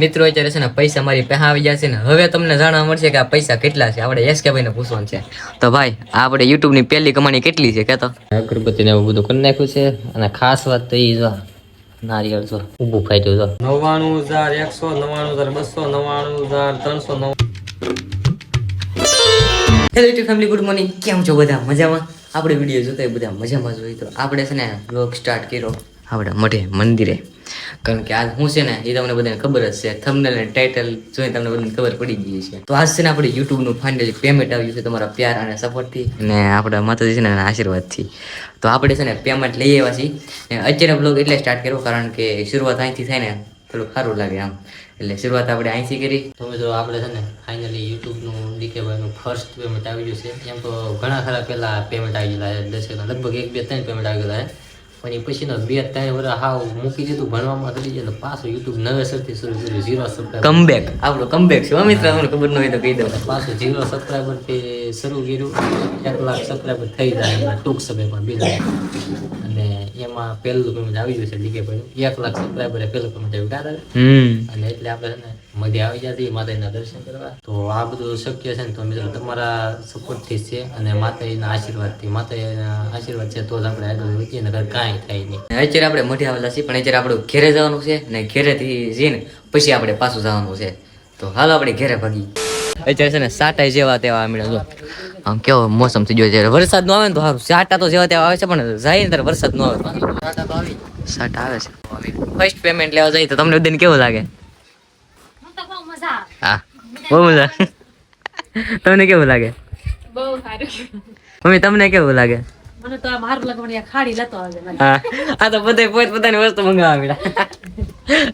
મિત્રો અત્યારે છે ને પૈસા મારી પાસે આવી જશે ને હવે તમને જાણવા મળશે કે આ પૈસા કેટલા છે. આપણે એસ કે ભાઈને પૂછવાનું છે. તો ભાઈ આપણે યુટ્યુબની પહેલી કમાણી કેટલી છે કેતો? અગરબત્તી ને એવું બધું કરી નાખ્યું છે. અને ખાસ વાત તો એ જો નારિયેળ જો ઊભું ફાટ્યું જો. નવ્વાણું હજાર એકસો નવ્વાણું હજાર બસો નવ્વાણું હજાર ત્રણસો નવ. Hello YouTube family good morning કેમ છો બધા? મજામાં? આપણે વીડિયો જોતા બધા મજામાં જોઈ તો આપણે છે ને બ્લોગ સ્ટાર્ટ કર્યો. આપણે મઢે, મંદિરે. કારણ કે આજ હું છે ને, એ તમને બધાને ખબર જ છે થંબનેલ અને ટાઇટલ જોઈને તમને બધાને ખબર પડી ગઈ છે. તો આજ છે ને આપણે યુટ્યુબનું ફાઇનલી પેમેન્ટ આવ્યું છે તમારા પ્યાર અને સપોર્ટથી અને આપણા માતાજી છે ને આશીર્વાદથી તો આપણે છે ને પેમેન્ટ લઈ આવ્યા છીએ. અત્યારે બ્લોગ એટલે સ્ટાર્ટ કર્યો, કારણ કે શરૂઆત અહીંથી થાય ને થોડું સારું લાગે આમ. એટલે શરૂઆત આપણે અહીંથી કરી. તો મિત્રો, આપણે છે ને ફાઇનલી યુટ્યુબનું ડીકેભાઈનું ફર્સ્ટ પેમેન્ટ આવી ગયું છે. એમ તો ઘણા ખરા પહેલાં પેમેન્ટ આવી ગયેલા છે. દસ લગભગ એક બે ત્રણ પેમેન્ટ આવી ગયેલા છે. પણ એ પછીનો બે ત્રણ વર્ષ હાવ મૂકી દીધું ભણવામાં કરી દીધું પાછું યુટ્યુબ નવેસરથી શરૂ કર્યું ઝીરો સબસ્ક્રાઈબર કમબેક આપણો કમબેક છે મિત્ર તમને ખબર ન હોય તો કહી દઉં. પાછું ઝીરો સબસ્ક્રાઈબરથી શરૂ કર્યું એક લાખ સબસ્ક્રાઈબર થઈ જાય ટૂંક સમયમાં બીજા એમાં પહેલું પેમેન્ટ આવી ગયું છે ડીકેભાઈનું એક લાખ સબસ્ક્રાઈબર પહેલું પેમેન્ટ આવ્યું કાં અને એટલે આપણે છે ને મધ્ય આવી જતી માતાજીના દર્શન કરવા. તો આ બધું શક્ય છે ને તો મિત્રો તમારા સપોર્ટથી છે અને માતાજીના આશીર્વાદથી માતાજીના આશીર્વાદ છે તો જ આપણે આગળ વધીએ ને કાંઈ થાય નહીં. અત્યારે આપણે મઢી આવેલા છીએ પણ અત્યારે આપણું ઘેરે જવાનું છે ને ઘેરેથી જઈને પછી આપણે પાછું જવાનું છે. તો હાલો આપણે ઘેરે ભાગી. અત્યારે છે ને સાટા જેવા તેવા મળે જો. આમ કેવો મોસમ થઈ ગયો છે વરસાદ નો આવે ને તો સારું. સાટા તો જેવા તેવા આવે છે પણ જાય ને ત્યારે વરસાદ નો આવે. સાટા આવી છે. ફર્સ્ટ પેમેન્ટ લેવા જઈએ તો તમને બધાને કેવું લાગે? હા. બહુ મજા. તમને કેવું લાગે? બહુ સારું મમ્મી તમને કેવું લાગે? મને તો આ માર લગન ખાડી લેતો આવે હા. આ તો બધે પોત પોતાની વસ્તુ મંગાવા મળ્યા.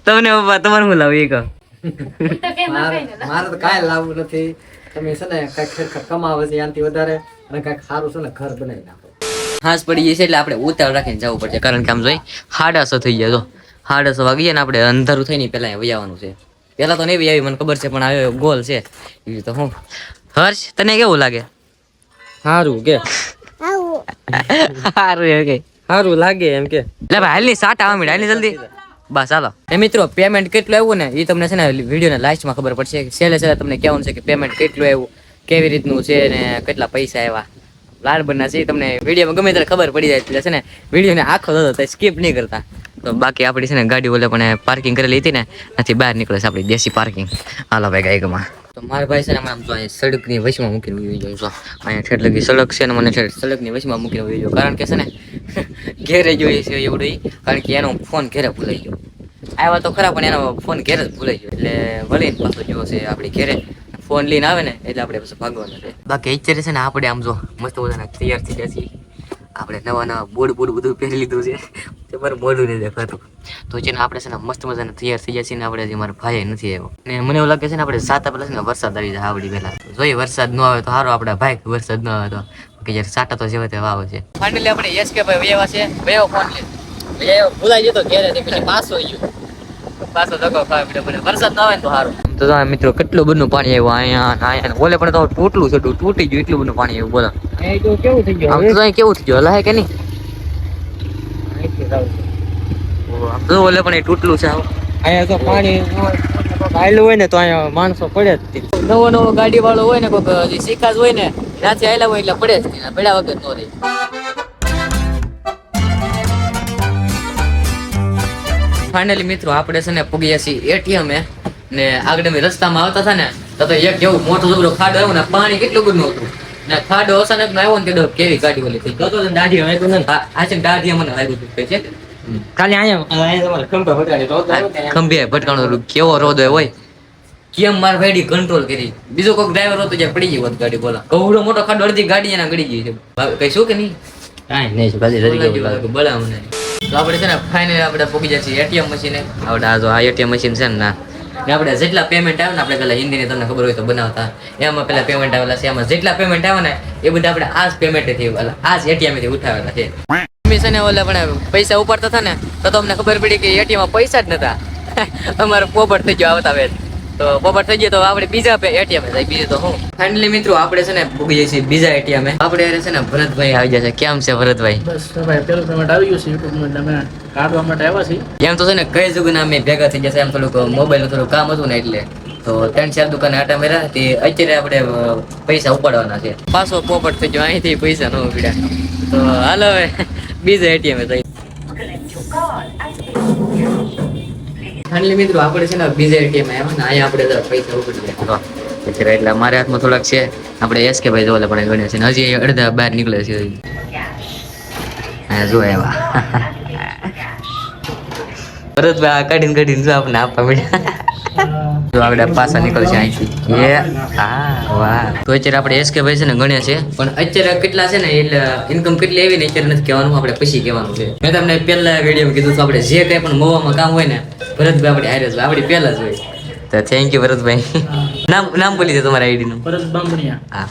તમને પપ્પા તમારે શું લાવું એ કહો. મારે તો કાંઈ લાવવું નથી. તમે છે ને કાંઈક ખરેખર કમાવે છે યાનથી વધારે અને કાંઈક સારું છે ને ઘર બનાવી નાખો. હાસ પડી જશે એટલે આપણે ઉતાવળ રાખીને જવું પડશે. કારણ કે આમ જોઈ હાડાસો થઈ ગયા જો. હાડાસો વાગી જાય ને આપણે અંધારું થઈ ને પહેલાં વૈયાવાનું છે. પહેલાં તો નહીં વૈયાવી મને ખબર છે પણ આવ્યો ગોલ છે. એ તો હું હર્ષ તને કેવું લાગે? સારું કે. સારું એમ કે. સારું લાગે એમ કે. એટલે ભાઈ હાલની સાટ મીડા હાલની જલ્દી. બસ, હાલો. એ મિત્રો પેમેન્ટ કેટલું આવ્યું ને એ તમને છે ને, વિડીયોના લાસ્ટમાં ખબર પડશે. છેલ્લે છેલ્લે તમને કહેવાનું છે કે પેમેન્ટ કેટલું આવ્યું, કેવી રીતનું છે ને, કેટલા પૈસા આવ્યા. લાડ બનના છે તમને વિડીયોમાં ગમે ત્યારે ખબર પડી જાય, એટલે છે ને, વિડીયોને આખો થતો સ્કીપ નહીં કરતા. તો બાકી આપણી છે ને, ગાડી ઓલે પણ પાર્કિંગ કરેલી હતી ને નથી બહાર નીકળે છે આપણી દેશી પાર્કિંગ હાલો ભાઈ, ગાયકમાં. તો મારા ભાઈ છે ને આમ તો અહીંયા સડકની વચમાં મૂકીને ઊભી જાઉં છું અહીંયા ઠેઠ લગી સડક છે ને, મને ઠેઠ સડકની વચમાં મૂકીને ઊભી જાઉં કારણ કે છે ને ઘેરે જોઈએ છે એવડું કારણ કે એનો ફોન ઘેરે ભૂલાઈ ગયો. આવ્યા તો ખરા, પણ એનો ફોન ઘેરે જ ભૂલાઈ ગયો. એટલે વળીને પાછો જેવો છે આપણે ઘેરે. ફોન લઈને આવે ને, એટલે આપણે પછી ભાગવાનું છે. બાકી અત્યારે છે ને આપણે આમ જો મસ્ત મજાના તૈયાર થઈ ગયા આપણે નવા નવા બોર્ડ બોર્ડ બધું પહેરી લીધું છે. તે મારું મોઢું નહીં દેખાતું. તો છે ને આપણે છે ને મસ્ત મજાના તૈયાર થઈ જશે ને આપણે હજી મારો ભાઈ નથી આવ્યો. ને મને એવું લાગે છે ને આપણે સાત આપણે છે ને વરસાદ આવી જાય, આવડી પહેલાં. જોઈએ વરસાદ ન આવે તો સારો આપણા ભાઈ વરસાદ ન આવે તો. કે યાર સાટા તો જેવા તેવા આવે છે. ફાઇનલી આપણે યસ કે ભાઈ વેવા છે. વેવો ફોન લે. વેવો ભૂલાઈ જતો ઘેરે પછી પાછો ગયો. પાછો ધક્કો ખાવા પડે મને. વરસાદ ન આવે તો સારું તો તમે મિત્રો કેટલું બધું પાણી આવ્યું અહીંયા અહીંયા. ઓલે પણ તો તૂટલું છે તૂટી ગયું એટલું બધું પાણી આવ્યું બોલો. કેવું થઈ આમ તો કેવું થઈ ગયું હલાય કે નહીં? આમ તો ઓલે પણ એ તૂટલું છે. અહીંયા તો પાણી આવેલું હોય ને તો અહીંયા માણસો પડે જ નવો નવો ગાડી વાળો હોય ને કોઈક શીખાજ હોય ને ત્યાંથી આવેલા હોય એટલે પડે જ પડ્યા વગર નો રહે. ફાઇનલી મિત્રો આપણે છે ને પૂગી છીએ એટીએમ એ ને આગળ અમે રસ્તામાં આવતા હતા ને તો તો એક કેવું મોટો જબરો ખાડો આવ્યો ને પાણી કેટલું બધું હતું. ને ખાડો અચાનક આવ્યો ને તે કેવી ગાડી ઓલી થઈ તો દાઢી વાગ્યું ને આ છે દાઢી મને વાગ્યું હતું છે. ખાલી અહીંયા ખંભે ભટકાણો કેવો રોદો હોય. કેમ માર ભાઈ કંટ્રોલ કરી? બીજો કોઈક ડ્રાઈવર હતો જે પડી ગયો ગાડી બોલા. કવડો મોટો ખાડો અડધી ગાડી એના ગળી ગઈ છે. બા- કઈ શું કે નહીં? કાંઈ નહીં ખાલી બોલાઈ ગયો બોલા મને તો આપણે છે ને ફાઇનલી આપણે પોગી જાય છે એટીએમ મશીને. આપણે આ જો આ એટીએમ મશીન છે ને ના. ને આપણે જેટલા પેમેન્ટ આવે ને આપણે પેલા હિન્દીની તમને ખબર હોય તો બનાવતા. એમાં પેલા પેમેન્ટ આવેલા છે એમાં જેટલા પેમેન્ટ આવે ને એ બધા આપણે આ જ પેમેન્ટથી આ જ એટીએમથી ઉઠાવેલા છે. કમિશન ઓલા પણ પૈસા ઉપાડતા હતા ને તો તમને ખબર પડી કે એટીએમમાં પૈસા જ નતા. અમારો પોપટ થઈ ગયો આવતા વેત. તો પોપટ થઈ ગયો તો આપણે બીજા એટીએમ જાય. બીજું તો હું ફાઇનલી મિત્રો આપણે છે ને ભૂગી જઈએ છીએ બીજા એટીએમ આપણે હારે છે ને ભરતભાઈ આવી જશે કેમ છે ભરતભાઈ? બસ ભાઈ પેલું પેમેન્ટ આવી ગયું છે યુટ્યુબનું અમે કાઢવા માટે આવ્યા છીએ. એમ તો છે ને કઈ જુગના અમે ભેગા થઈ જશે એમ થોડુંક મોબાઈલ થોડું કામ હતું ને એટલે. તો ત્રણ ચાર દુકાને આટા મેરા તે અત્યારે આપણે પૈસા ઉપાડવાના છે. પાછો પોપટ થઈ ગયો અહીંથી પૈસા ન ઉપડ્યા. તો હાલો હવે બીજા એટીએમ થઈ ફાઇનલી મિત્રો છે ને બીજા એટીએમ આવ્યા ને, અહીંયા આપણે પૈસા ઉપડી જાય એટલે મારા હાથમાં થોડાક છે. આપણે એસ કે ભાઈ જોવા પણ ગણ્યા છે હજી અડધા બહાર નીકળે છે. હા જો એવા ભરતભાઈ આ કાઢીને કાઢીને જો આપણે આપવા મળ્યા. આપણે પાછા નીકળશે અહીંથી. એ હા વાહ. તો અત્યારે આપણે એસ કે ભાઈ છે ને ગણ્યા છે. પણ અત્યારે કેટલા છે ને એટલે ઇન્કમ કેટલી આવી ને અત્યારે નથી કહેવાનું આપણે પછી કહેવાનું છે. મેં તમને પહેલા વીડિયો કીધું તો આપણે જે કંઈ પણ મોવામાં કામ હોય ને ભરતભાઈ આપણે હારે જ આપણી પહેલા જ હોય. તો થેન્ક યુ ભરતભાઈ. નામ નામ બોલી દે તમારા આઈડી નું. પરત બામણિયા. હા.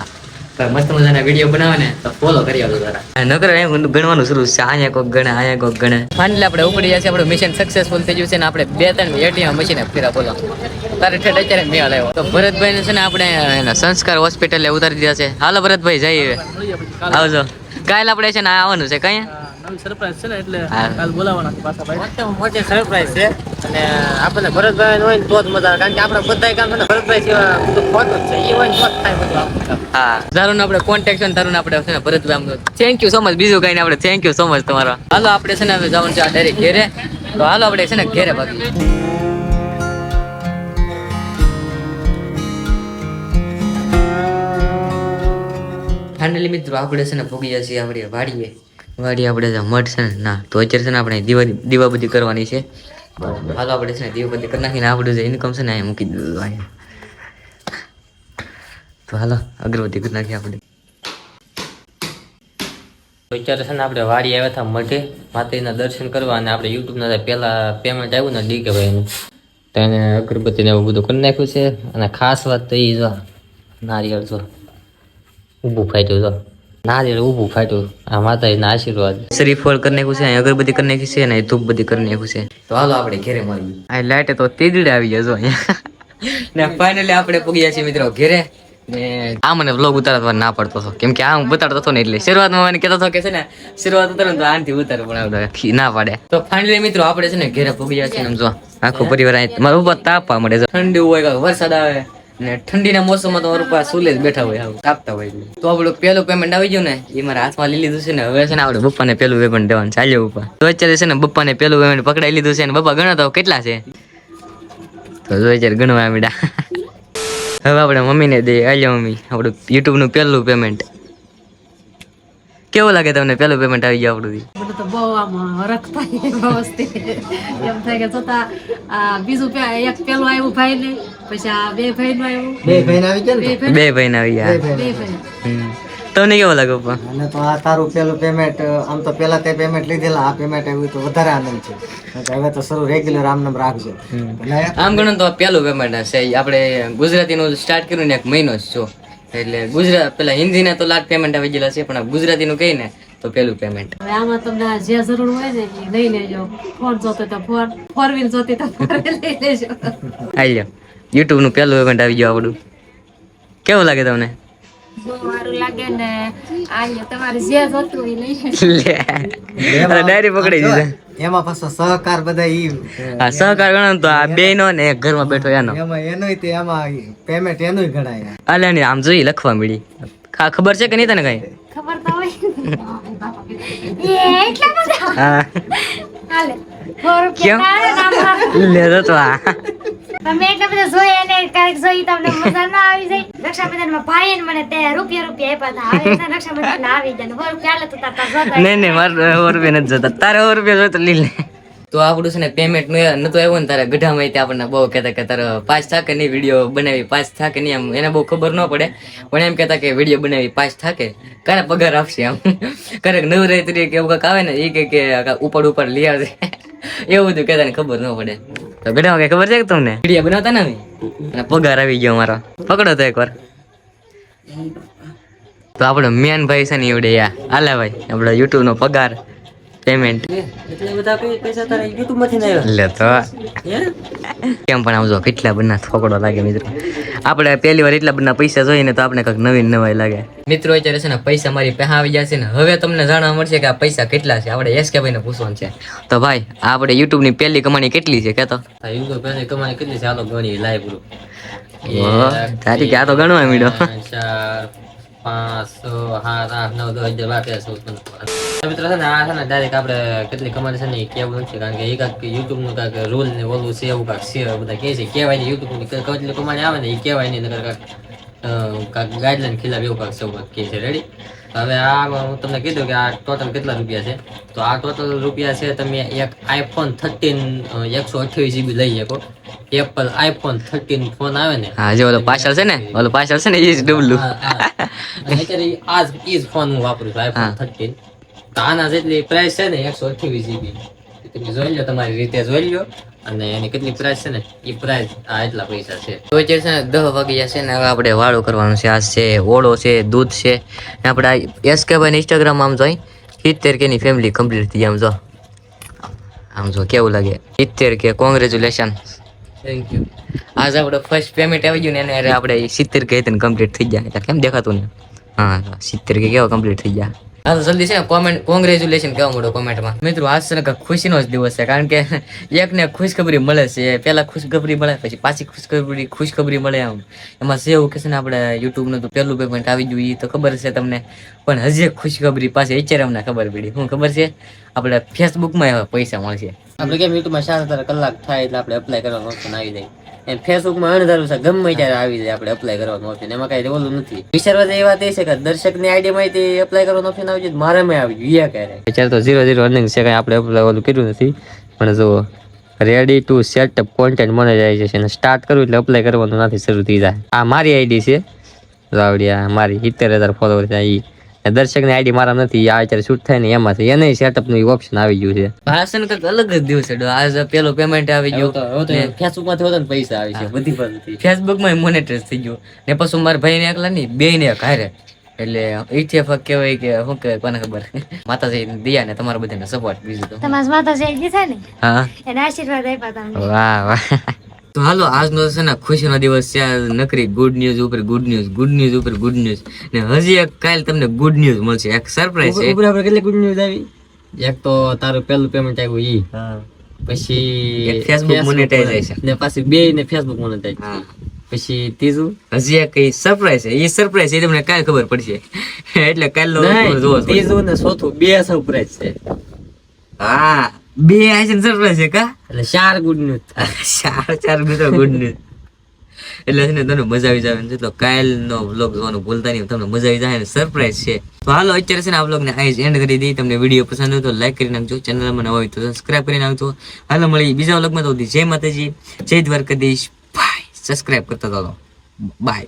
મસ્ત મજાના વીડિયો બનાવે ને તો ફોલો કરી આવજો જરા નકર અહીં ગણવાનું શરૂ છે. અહીંયા કોક ગણે અહીંયા કોક ગણે. ફાઇનલી આપણે ઉપડી જશે છે આપણું મિશન સક્સેસફુલ થઈ ગયું છે ને આપણે બે ત્રણ એટીએમ મશીન ફેરા બોલો. તારે ઠેઠ અત્યારે મેળ આવ્યો. તો ભરતભાઈ છે ને આપણે એના સંસ્કાર હોસ્પિટલે ઉતારી દીધા છે. હાલો ભરતભાઈ જઈએ આવજો. કાલ આપણે છે ને આવવાનું છે કઈ? આ સરપ્રાઈઝ છે ને એટલે કાલ બોલાવવાના છે પાછા ભાઈ. મોટી સરપ્રાઈઝ છે. અને આપણને ભરતભાઈ હોય ને તો જ મજા આવે. કારણ કે આપણે બધા કામ છે ભરતભાઈ સિવાય બધું ખોટું છે. એ હોય ને તો જ થાય બધું હા. તારું આપણે કોન્ટેક્ટ છે ને આપણે છે ને ભરતભાઈ આમ થેન્ક યુ સો મચ બીજું કઈ ને આપણે થેન્ક યુ સો મચ તમારો. હાલો આપણે છે ને હવે જવાનું છે આ ડાયરેક્ટ ઘેરે. તો હાલો આપણે છે ને ઘેરે બાકી ફાઇનલી મિત્રો આપણે છે ને ભોગી છીએ આપણે વાડીએ. વાડીએ આપણે જે મઠ છે ને ના તો અત્યારે છે ને આપણે દિવાળી દીવાબત્તી કરવાની છે. હાલો આપણે છે ને દીવાબત્તી કરી નાખીને આપણું જે ઇન્કમ છે ને અહીંયા મૂકી દીધું અહીંયા. તો હાલો અગરબત્તી કરી નાખીએ આપણે. તો અત્યારે છે ને આપણે વાડી આવ્યા હતા મઢે માતાજીના દર્શન કરવા અને આપણે યુટ્યુબના પહેલાં પેમેન્ટ આવ્યું ને ડી કે ભાઈનું તો એને અગરબત્તીને એવું બધું કરી નાખ્યું છે. અને ખાસ વાત તો એ જો નારિયેળ જો ઊભું ફાટ્યું જો. નારિયેળ ઊભું ફાટ્યું આ માતાજીના આશીર્વાદ. શ્રીફળ કરી નાખ્યું છે અગરબત્તી કરી નાખી છે ને ધૂપ બધી કરી નાખ્યું છે. તો હાલો આપણે ઘેરે મળીએ. આ લાઈટ તો તેજડે આવી ગયા અહીંયા. ને ફાઇનલી આપણે પૂગી છીએ મિત્રો ઘેરે. ને આ મને વ્લોગ ઉતારવા ના પડતો હતો. કેમ કે આ હું બતાડતો હતો ને એટલે. શરૂઆતમાં મને કહેતો હતો કે છે ને શરૂઆત ઉતારો તો આનથી ઉતારો પણ ના પાડે. તો ફાઇનલી મિત્રો આપણે છે ને ઘેરે પૂગી છીએ. આમ જો? આખો પરિવાર અહીં મારા ઉપર તાપવા મળે છે. ઠંડી હોય વરસાદ આવે. ને ઠંડીના મોસમમાં તો મારા ઉપર સુલે બેઠા હોય આવું કાપતા હોય તો આપણું પેલું પેમેન્ટ આવી ગયું ને, એ મારા હાથમાં લઈ લીધું છે ને. હવે છે ને આપણે બપ્પાને પેલું પેમેન્ટ દેવાનું. ચાલ્યો બપ્પા તો અત્યારે છે ને બપ્પાને પેલું પેમેન્ટ પકડાઈ લીધું છે ને. બપ્પા ગણો કેટલા છે? તો જો અત્યારે ગણવા મીડા હવે આપણે મમ્મીને દઈએ. આલ્યા મમ્મી, આપણું યુટ્યુબનું પહેલું પેમેન્ટ કેવું લાગે તમને? પેલું પેમેન્ટ આવી ગયા આપણું મને તો બહુ આમ હરખ થાય વ્યવસ્થિત એમ થાય કે જોતા બીજું એક પેલું આવ્યું ભાઈ ને પછી આ બે ભાઈ નું આવ્યું. બે ભાઈ આવી ગયા બે ભાઈ? આવી ગયા. બે ભાઈ. તમને કેવું લાગે પપ્પા? અને તો આ તારું પેલું પેમેન્ટ આમ તો પેલા તે પેમેન્ટ લીધેલા આ પેમેન્ટ આવ્યું તો વધારે આનંદ છે. હવે તો શરૂ રેગ્યુલર આમ નામ રાખજો. આમ ગણો તો પેલું પેમેન્ટ હશે. આપણે ગુજરાતીનું સ્ટાર્ટ કર્યું ને એક મહિનો જ છો એટલે ગુજરાત પેલા હિન્દીના તો લાખ પેમેન્ટ આવી ગયેલા છે પણ આ ગુજરાતીનું કહી ને તો પેલું પેમેન્ટ હવે આમાં તમને જે જરૂર હોય ને એ લઈ લેજો. ફોન જોતો તો ફોન ફોર વ્હીલ જોતી તો ફોર વ્હીલ લઈ લેજો. આવી જાઓ યુટ્યુબનું પહેલું પેમેન્ટ આવી ગયું આવડું કેવું લાગે તમને? બહુ લાગે ને. આ લ્યો, તમારે જે જોતું હોય લઈ લે. ડાયરી પકડી દીધા. એમાં પાછો સહકાર બધા ઈ હા સહકાર ગણો ને તો આ બે નો ને એક ઘરમાં બેઠો એનો. એમાં એનોય તે એમાં પેમેન્ટ એનુંય ગણાય. અલ્યા ને આમ જોઈ લખવા મળી ખા ખબર છે કે નહીં તને કઈ? ખબર તો હોય. એ એટલા બધા? હા. હાલે. કેમ? તારે તો આ. તમે એટલા બધા જોયા ને ક્યારેક જોઈ તમને મજા ના આવી જાય. રક્ષાબંધનમાં ભાઈએ ને મને તે રૂપિયા રૂપિયા આપ્યા હતા. હવે રક્ષાબંધન આવી જાય સો રૂપિયા તો તાર જોતા નહીં નહીં મારે સો રૂપિયા નથી જતા. તારે સો રૂપિયા જોઈએ તો લઈ લે. તો આપણું છે ને પેમેન્ટ નતું આવ્યું ને તારા ગઢામાં આપણને બહુ કહેતા કે તારે પાંચ થાકે નહીં વીડિયો બનાવી પાંચ થાકે નહીં આમ. એને બહુ ખબર ન પડે. પણ એમ કહેતા કે વીડિયો બનાવી પાંચ થાકે. ક્યારે પગાર આપશે આમ. ક્યારેક નવરાત્રી કે એવું કાંઈક આવે ને એ કે ઉપર ઉપર લઈ આવશે એવું બધું કહેતા ને ખબર ન પડે. તો ગઢામાં વાગે ખબર છે કે તમને? વીડિયો બનાવતા ને અને પગાર આવી ગયો મારો પકડો તો એકવાર. તો આપણો મેન ભાઈ છે ને એવડે યા આલા ભાઈ આપણો યુટ્યુબ નો પગાર. પેમેન્ટ એટલે બધા કઈ પૈસા તારા યુટ્યુબમાંથી ના લે તો. કેમ પણ આવજો કેટલા બધા થોકડો લાગે મિત્રો. આપણે પહેલી વાર એટલા બધા પૈસા જોઈને તો આપણે કંઈક નવીન નવાઈ લાગે. મિત્રો અત્યારે છે ને પૈસા મારી પાસે આવી જશે ને હવે તમને જાણવા મળશે કે આ પૈસા કેટલા છે. આપણે એસ કે ભાઈને પૂછવાનું છે. તો ભાઈ આપણે યુટ્યુબની પહેલી કમાણી કેટલી છે કહેતો તો યુટ્યુબ પહેલી કમાણી કેટલી છે? હાલો ગણી લાઈવ તારી કે આ તો ગણવા મીડો ચાર પાંચ છ સાત આઠ નવ દસ હજાર બાર તેર ચૌદ પંદર સોળ. મિત્રો છે ને આ છે ને ડાયરેક્ટ આપણે કેટલી કમાણી છે ને એ નથી કારણ કે એ કાંઈક યુટ્યુબનું કાંઈક રૂલ ને ઓલું છે એવું કાંઈક છે બધા કહે છે કહેવાયની કેટલી કમાણી આવે ને એ કહેવાય નહીં નકર કાંઈક કાંઈક ખિલાફ એવું કાંઈક છે છે રેડી હવે આ હું તમને કીધું કે આ ટોટલ કેટલા રૂપિયા છે? તો આ ટોટલ રૂપિયા છે તમે એક આઈફોન થર્ટીન એકસો અઠ્યાવીસ જીબી લઈ શકો. એપલ આઈફોન થર્ટીન ફોન આવે ને. હા જે ઓલો પાછળ છે ને ઓલો પાછળ છે ને એ જ ડબલું. અત્યારે આ જ ફોન હું વાપરું છું આઈફોન થર્ટીન તો આના જેટલી પ્રાઇસ છે ને એકસો અઠ્યાવીસ જીબી તમે જોઈ લો તમારી રીતે જોઈ લો અને એની કેટલી પ્રાઇસ છે ને એ પ્રાઇસ આ એટલા પૈસા છે. તો જે છે ને દસ વાગી જશે ને હવે આપણે વાળો કરવાનું છે. આ છે ઓળો છે દૂધ છે. ને આપણે એસ કે ભાઈ ઇન્સ્ટાગ્રામ આમ જોઈ. સિત્તેર કે ની ફેમિલી કમ્પ્લીટ થઈ આમ જો. આમ જો કેવું લાગે? સિત્તેર કે કોંગ્રેચ્યુલેશન થેન્ક યુ આજ આપણે ફર્સ્ટ પેમેન્ટ આવી ગયું ને એને આપણે સિત્તેર કે કમ્પ્લીટ થઈ ગયા. એટલે કેમ દેખાતું ને હા સિત્તેર કે કેવા કમ્પ્લીટ થઈ ગયા? હા, તો જલ્દી છે ને કોમેન્ટ કોંગ્રેચ્યુલેશન કહેવા મળો કોમેન્ટમાં મિત્રો, આજ છે ને ખુશીનો જ દિવસ છે, કારણ કે એકને ખુશખબરી મળે છે પહેલાં ખુશખબરી મળે, પછી પાછી ખુશખબરી ખુશખબરી મળે આમ. એમાં છે એવું કે છે ને આપણે યુટ્યુબનું તો પહેલું પેમેન્ટ આવી ગયું એ તો ખબર છે તમને. પણ હજી ખુશખબરી પાછી અત્યારે અમને ખબર પડી. શું ખબર છે? આપણે ફેસબુકમાં એવા પૈસા મળશે. આપણે કેમ યુટ્યુબમાં સાત કલાક થાય એટલે આપણે એપ્લાય કરવાનું ઓપ્શન આવી જાય. ફેસબુકમાં અણધારું છે. ગમે ત્યારે આવી જાય આપણે અપ્લાય કરવાનું ઓપ્શન એમાં કઈ ઓલું નથી. વિચારવા જે વાત એ છે કે દર્શકની આઈડી માં તે એપ્લાય કરવાનું ઓપ્શન આવી જાય મારામાં આવી ગયું એ ક્યારે? અત્યારે તો ઝીરો ઝીરો અર્નિંગ છે કઈ આપણે એપ્લાય ઓલું કર્યું નથી. પણ જો રેડી ટુ સેટઅપ કોન્ટેન્ટ મને જાય છે અને સ્ટાર્ટ કરવું એટલે અપ્લાય કરવાનું નથી શરૂ થઈ જાય. આ મારી આઈડી છે. રાવડિયા મારી સિત્તેર હજાર ફોલોવર છે અને દર્શકની આઈડી મારા નથી આ અત્યારે શૂટ થાય ને એમાં છે. એને સેટઅપનું ઓપ્શન આવી ગયું છે. ભાષણ કંઈક અલગ જ દિવસ છે. આજ પેલું પેમેન્ટ આવી ગયું. ફેસબુકમાંથી હોતા પૈસા આવી છે બધી બાજુથી ફેસબુકમાં મોનેટાઈઝ થઈ ગયું. ને પછી મારા ભાઈને એકલા નહીં બે ને એક હારે. એટલે ઈટીએફ કહેવાય કે શું કહેવાય કોને ખબર? માતાજી દયા ને તમારા બધાને સપોર્ટ બીજું તો તમારા માતાજી દીધા ને? હા. એને આશીર્વાદ આપ્યા તમને વાહ વાહ. તો હાલો આજનો છે ને ખુશીનો દિવસ છે. નકરી ગુડ ન્યૂઝ ઉપર ગુડ ન્યૂઝ ગુડ ન્યૂઝ ઉપર ગુડ ન્યૂઝ ને હજી એક કાલ તમને ગુડ ન્યૂઝ મળશે. એક સરપ્રાઈઝ છે. ઉપર આપણે કેટલી ગુડ ન્યૂઝ આવી? એક તો તારું પહેલું પેમેન્ટ આવ્યું ઈ. પછી ફેસબુક monetization. ને પાછી બે ને ફેસબુક મોનેટાઇઝ પછી ત્રીજું? હજી એક કઈ સરપ્રાઈઝ છે. એ સરપ્રાઈઝ એ તમને કાલ ખબર પડશે. એટલે જોવો ત્રીજું ને ચોથું બે સરપ્રાઈઝ છે. હા. બે આઈસન સરપ્રાઈઝ છે કા? એટલે ચાર ગુડ ન્યૂઝ ચાર ચાર મિત્રો ગુડ ન્યૂઝ એટલે છે ને તમને મજા આવી જાય છે. તો કાલનો વ્લોગ જોવાનું ભૂલતા નહીં તમને મજા આવી જાય ને સરપ્રાઈઝ છે. તો હાલો અત્યારે છે ને આ વ્લોગને અહીં એન્ડ કરી દઈએ. તમને વીડિયો પસંદ હોય તો લાઈક કરી નાખજો. ચેનલમાં નવા હોય તો સબસ્ક્રાઇબ કરી નાખજો. હાલો મળી બીજા વ્લોગમાં તો જય માતાજી જય દ્વારકાધીશ. બાય સબસ્ક્રાઇબ કરતા ચાલો બાય